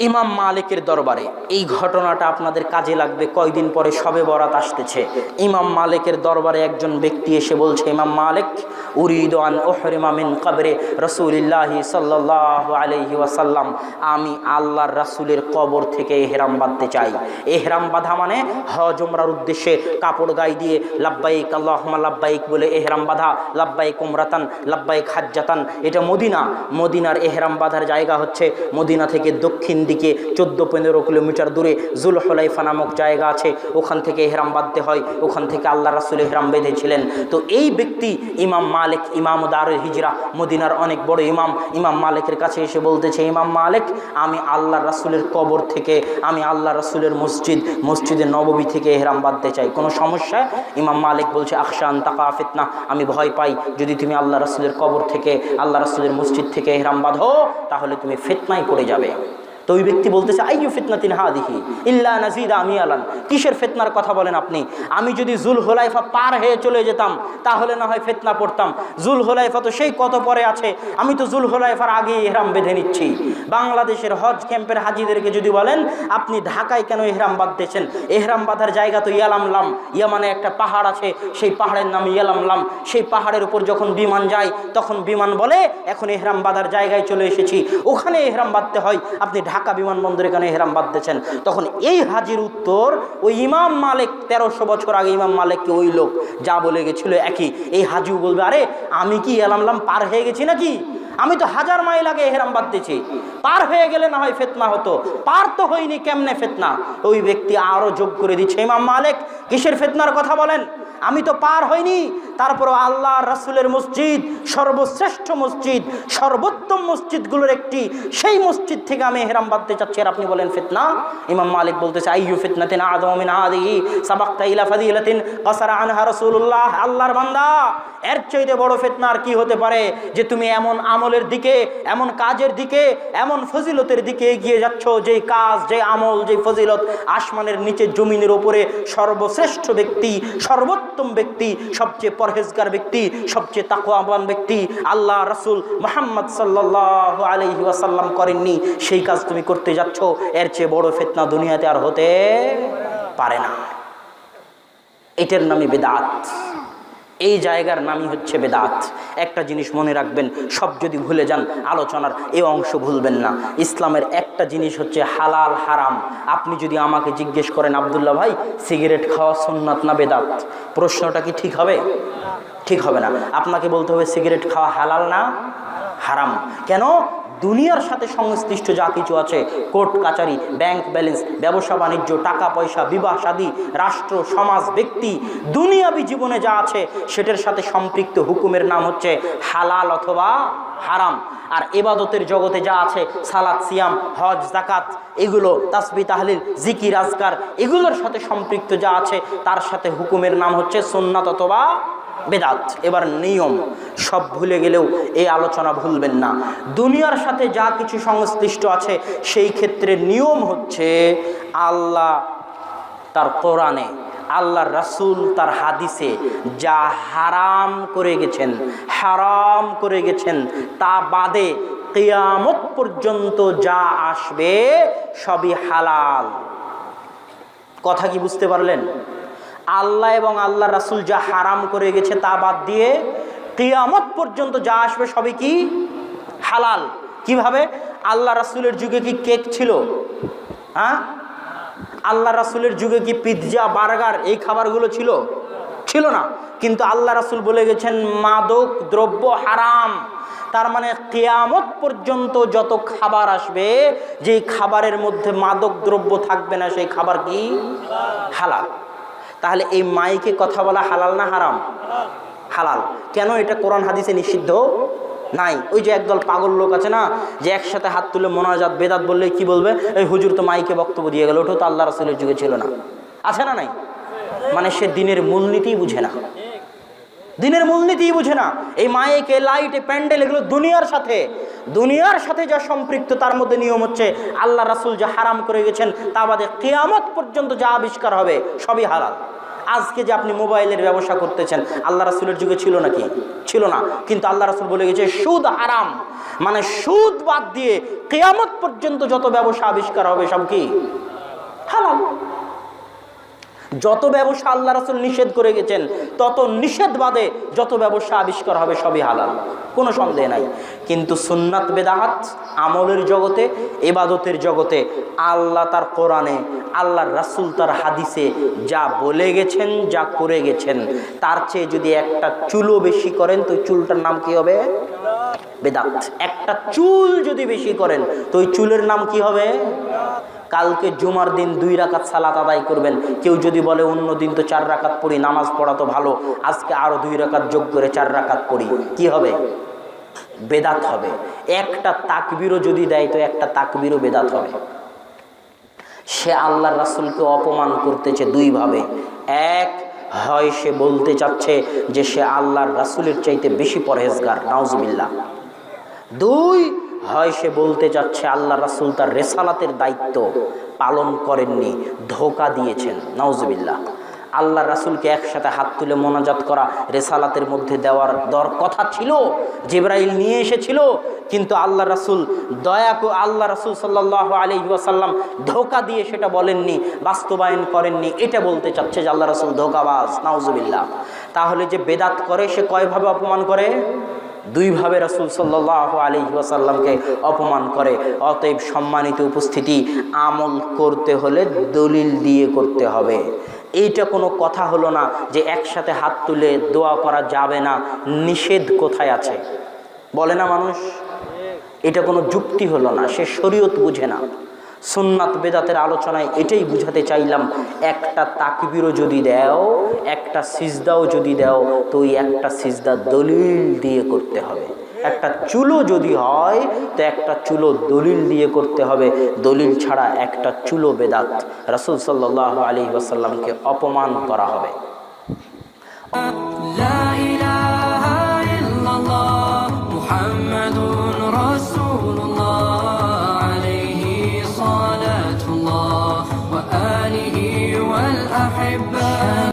ইমাম মালিকের দরবারে। এই ঘটনাটা আপনাদের কাজে লাগবে, কয়দিন পরে সবে বরাত আসতেছে। ইমাম মালিকের দরবারে একজন ব্যক্তি এসে বলছে, ইমাম মালিক, উরিদ আন ওহরিমা মিন কবরে রসুলিল্লাহ সাল্লাহ আলহি ওয়াসাল্লাম। আমি আল্লাহর রাসূলের কবর থেকে এহরাম বাঁধতে চাই। এহরাম বাঁধা মানে হজ উমরার উদ্দেশ্যে কাপড় গায়ে দিয়ে লাব্বাইক আল্লাহমা লাব্বাইক বলে এহরাম বাঁধা, লাব্বাইক উমরাতান, লাব্বাইক হাজ্জাতান। এটা মদিনা। মদিনার এহরাম বাঁধার জায়গা হচ্ছে মদিনা থেকে দক্ষিণ দিকে চোদ্দ পনেরো কিলোমিটার দূরে জুল হলাইফা নামক জায়গা আছে। ওখান থেকে এহরাম বাঁধতে হয়, ওখান থেকে আল্লাহ রাসুল এহরাম বেঁধেছিলেন। তো এই ব্যক্তি ইমাম মালিক, ইমাম দারুল হিজরা, মদিনার অনেক বড় ইমাম। ইমাম মালিকের কাছে এসে বলতেছে, ইমাম মালিক, আমি আল্লাহ রাসুলের কবর থেকে, আমি আল্লাহ রাসুলের মসজিদ মসজিদের নববী থেকে এহরাম বাঁধতে চাই। কোনো সমস্যা? ইমাম মালিক বলছে আকশান তাকা ফিতনা আমি ভয় পাই। যদি তুমি আল্লাহ রাসুলের কবর থেকে, আল্লাহ রাসুলের মসজিদ থেকে এহরাম বাঁধো, তাহলে তুমি ফিতনায় পড়ে যাবে। তো ওই ব্যক্তি বলতেছে, আইয়ু হা হাদিহি? ইল্লা নাজিদ আমি আলান কিসের ফেতনার কথা বলেন আপনি? আমি যদি জুল হোলাইফা পার হয়ে চলে যেতাম, তাহলে না হয় ফেতনা পড়তাম। জুল হোলাইফা তো সেই কত পরে আছে, আমি তো জুল হোলাইফার আগে এহরাম বেঁধে নিচ্ছি। বাংলাদেশের হজ ক্যাম্পের হাজিদেরকে যদি বলেন, আপনি ঢাকায় কেন এহরাম বাঁধতেছেন? এহরাম বাঁধার জায়গা তো ইয়ালামলাম ইয়ামানে একটা পাহাড় আছে, সেই পাহাড়ের নাম ইয়ালামলাম সেই পাহাড়ের উপর যখন বিমান যায়, তখন বিমান বলে, এখন এহরাম বাঁধার জায়গায় চলে এসেছি। ওখানে এহরাম বাঁধতে হয়। আপনি ঢাকা বিমানবন্দরে কেন এহরাম বাঁধতেছেন। তখন এই হাজির উত্তর, ওই ইমাম মালিক, তেরোশো বছর আগে ইমাম মালিককে ওই লোক যা বলে গেছিল একই। এই হাজিও বলবে, আরে, আমি কি এলামলাম পার হয়ে গেছি নাকি? আমি তো হাজার মাইল আগে এহরাম বাঁধতেছি। পার হয়ে গেলে না হয় ফেতনা হতো। পার তো হয়নি, কেমনে ফেতনা? ওই ব্যক্তি আরও যোগ করে দিচ্ছে। ইমাম মালিক, কিসের ফেতনার কথা বলেন? আমি তো পার হইনি। তারপর আল্লাহ রাসুলের মসজিদ, সর্বশ্রেষ্ঠ মসজিদ, সর্বোত্তম মসজিদগুলোর একটি, সেই মসজিদ থেকে আমি হেরাম বাঁধতে চাচ্ছি। আর আপনি বলেন, ফেতনা? ইমাম মালিক বলতেছে, আইয়ু ফিতনাতিন আদমিন আদিহি, সাবাক্তা ইলা ফাদিলাতিন কাসারা আনহা রাসূলুল্লাহ। আল্লাহর বান্দা, এর চাইতে বড় ফিতনা আর কি হতে পারে যে তুমি এমন আমলের দিকে, এমন কাজের দিকে, এমন ফজিলতের দিকে এগিয়ে যাচ্ছ, যেই কাজ যে আমল যে ফজিলত আসমানের নিচে, জমিনের উপরে সর্বশ্রেষ্ঠ ব্যক্তি, সর্বোত্তম ব্যক্তি, সবচেয়ে পরহেজগার ব্যক্তি, সবচেয়ে তাকওয়াবান ব্যক্তি আল্লাহ রাসূল মোহাম্মদ সাল্লাল্লাহু আলাইহি ওয়াসাল্লাম করেননি। সেই কাজ তুমি করতে যাচ্ছ, এর চেয়ে বড় ফিতনা দুনিয়াতে আর হতে পারে না। এটার নামই বেদাত। এই জায়গার নামই হচ্ছে বেদাত। একটা জিনিস মনে রাখবেন, সব যদি ভুলে যান, আলোচনার এই অংশ ভুলবেন না। ইসলামের একটা জিনিস হচ্ছে হালাল হারাম। আপনি যদি আমাকে জিজ্ঞেস করেন, আবদুল্লাহ ভাই, সিগারেট খাওয়া সুন্নাত না বেদাত? প্রশ্নটা কি ঠিক হবে? ঠিক হবে না। আপনাকে বলতে হবে, সিগারেট খাওয়া হালাল না হারাম? কেন? দুনিয়ার সাথে সংশ্লিষ্ট যা কিছু আছে, কোর্ট, কাচারি, ব্যাংক ব্যালেন্স, ব্যবসা, বাণিজ্য, টাকা, পয়সা, বিবাহ, সাদী, রাষ্ট্র, সমাজ, ব্যক্তি, দুনিয়াবি জীবনে যা আছে, সেটার সাথে সম্পৃক্ত হুকুমের নাম হচ্ছে হালাল অথবা হারাম। আর এবাদতের জগতে যা আছে সালাদ সিয়াম, হজ জাকাত এগুলো তাসবি, তাহলিল, জিকির, আজকার, এগুলোর সাথে সম্পৃক্ত যা আছে, তার সাথে হুকুমের নাম হচ্ছে সোননাথ অথবা বেদাত, এবার নিয়ম, সব ভুলে গেলেও এই আলোচনা ভুলবেন না। দুনিয়ার সাথে যা কিছু সংশ্লিষ্ট আছে, সেই ক্ষেত্রে নিয়ম হচ্ছে আল্লাহ তার কোরআনে, আল্লাহর রাসূল তার হাদিসে যা হারাম করে গেছেন, হারাম করে গেছেন, তা বাদে কেয়ামত পর্যন্ত যা আসবে সবই হালাল। কথা কি বুঝতে পারলেন? আল্লাহ এবং আল্লাহ রাসুল যা হারাম করে গেছে তা বাদ দিয়ে কিয়ামত পর্যন্ত যা আসবে সবই কি? হালাল। কীভাবে? আল্লাহ রাসুলের যুগে কি কেক ছিল? হ্যাঁ? আল্লাহ রাসুলের যুগে কি পিৎজা, বার্গার এই খাবারগুলো ছিল? ছিল না। কিন্তু আল্লাহ রাসুল বলে গেছেন, মাদক দ্রব্য হারাম। তার মানে কেয়ামত পর্যন্ত যত খাবার আসবে, যেই খাবারের মধ্যে মাদক দ্রব্য থাকবে না, সেই খাবার কি? হালাল। তাহলে এই মাইকে কথা বলা হালাল না হারাম? হালাল। কেন এটা কোরআন হাদিসে নিষিদ্ধ? নাই। ওই যে একদল পাগল লোক আছে না, যে একসাথে হাত তুলে মোনাজাত, বেদাত বললে কি বলবে? এই হুজুর তো মাইকে বক্তব্য দিয়ে গেল, ওটা তো আল্লাহ রাসুলের যুগে ছিল না। আছে না নাই? মানে সে দিনের মূলনীতিই বুঝে না। দিনের মূলনীতিই বুঝে না। এই মায়েকে লাইটে, প্যান্ডেল, এগুলো দুনিয়ার সাথে। দুনিয়ার সাথে যা সম্পৃক্ত, তার মধ্যে নিয়ম হচ্ছে আল্লাহ রাসুল যা হারাম করে গেছেন, তা বাদে কেয়ামত পর্যন্ত যা আবিষ্কার হবে, সবই হালাল। আজকে যে আপনি মোবাইলের ব্যবসা করতেছেন, আল্লাহ রাসুলের যুগে ছিল নাকি? ছিল না। কিন্তু আল্লাহ রাসুল বলে গেছে, সুদ হারাম। মানে সুদ বাদ দিয়ে কেয়ামত পর্যন্ত যত ব্যবসা আবিষ্কার হবে, সব কি? যত ব্যবসা আল্লাহ রাসুল নিষেধ করে গেছেন, তত নিষেধ বাদে যত ব্যবসা আবিষ্কার হবে সবই হালাল। কোনো সন্দেহ নাই। কিন্তু সুন্নাত বেদাহাত আমলের জগতে, এবাদতের জগতে আল্লাহ তার কোরআনে, আল্লাহর রাসুল তার হাদিসে যা বলে গেছেন, যা করে গেছেন, তার চেয়ে যদি একটা চুলও বেশি করেন, তো চুলটার নাম কি হবে? বেদাত। একটা চুল যদি বেশি করেন, তো ওই চুলের নাম কি হবে? কালকে জুমার দিন দুই রাকাত সালাত আদায় করবেন। কেউ যদি বলে, অন্য দিন তো চার রাকাত পড়ি, নামাজ পড়া তো ভালো, আজকে আরও দুই রাকাত যোগ করে চার রাকাত পড়ি। কি হবে? বেদাত হবে। একটা তাকবিরও যদি দেয়, তো একটা তাকবিরও বেদাত হবে। সে আল্লাহর রাসুলকে অপমান করতেছে দুইভাবে। এক, হয় সে বলতে চাচ্ছে যে সে আল্লাহর রাসুলের চাইতে বেশি পরহেজগার। নাউজবিল্লা দুই, হয় সে বলতে চাচ্ছে আল্লাহ রাসুল তার রেসালাতের দায়িত্ব পালন করেননি, ধোকা দিয়েছেন। নাউজবিল্লা আল্লাহ রাসুলকে একসাথে হাত তুলে মোনাজাত করা, রেসালাতের মধ্যে দেওয়ার দর কথা ছিল, জিব্রাইল নিয়ে এসেছিল, কিন্তু আল্লাহ রাসুল দয়া আল্লাহ রাসুল সাল্লাহ আলি ওয়াসাল্লাম ধোকা দিয়ে সেটা বলেননি, বাস্তবায়ন করেননি, এটা বলতে চাচ্ছে যে আল্লাহ রাসুল ধোকাবাজ। নাউজবিল্লা তাহলে যে বেদাত করে, সে কয়ভাবে অপমান করে? দুইভাবে রাসুল সাল্লাহ আলি ওয়াসাল্লামকে অপমান করে। অতএব সম্মানিত উপস্থিতি, আমল করতে হলে দলিল দিয়ে করতে হবে। এইটা কোনো কথা হলো না যে একসাথে হাত তুলে দোয়া করা যাবে না, নিষেধ কোথায় আছে? বলে না মানুষ? এটা কোনো যুক্তি হলো না, সে শরীয়ত বুঝে না। সুন্নাত, বেদাতের আলোচনায় এটাই বুঝাতে চাইলাম, একটা তাকবিরও যদি দেও, একটা সিজদাও যদি দেও, তো ওই একটা সিজদা দলিল দিয়ে করতে হবে। একটা চুলো যদি হয়, তো একটা চুলো দলিল দিয়ে করতে হবে। দলিল ছাড়া একটা চুলো বেদাত। রাসুল সাল্লাহ আলী ওয়াসাল্লামকে অপমান করা হবে।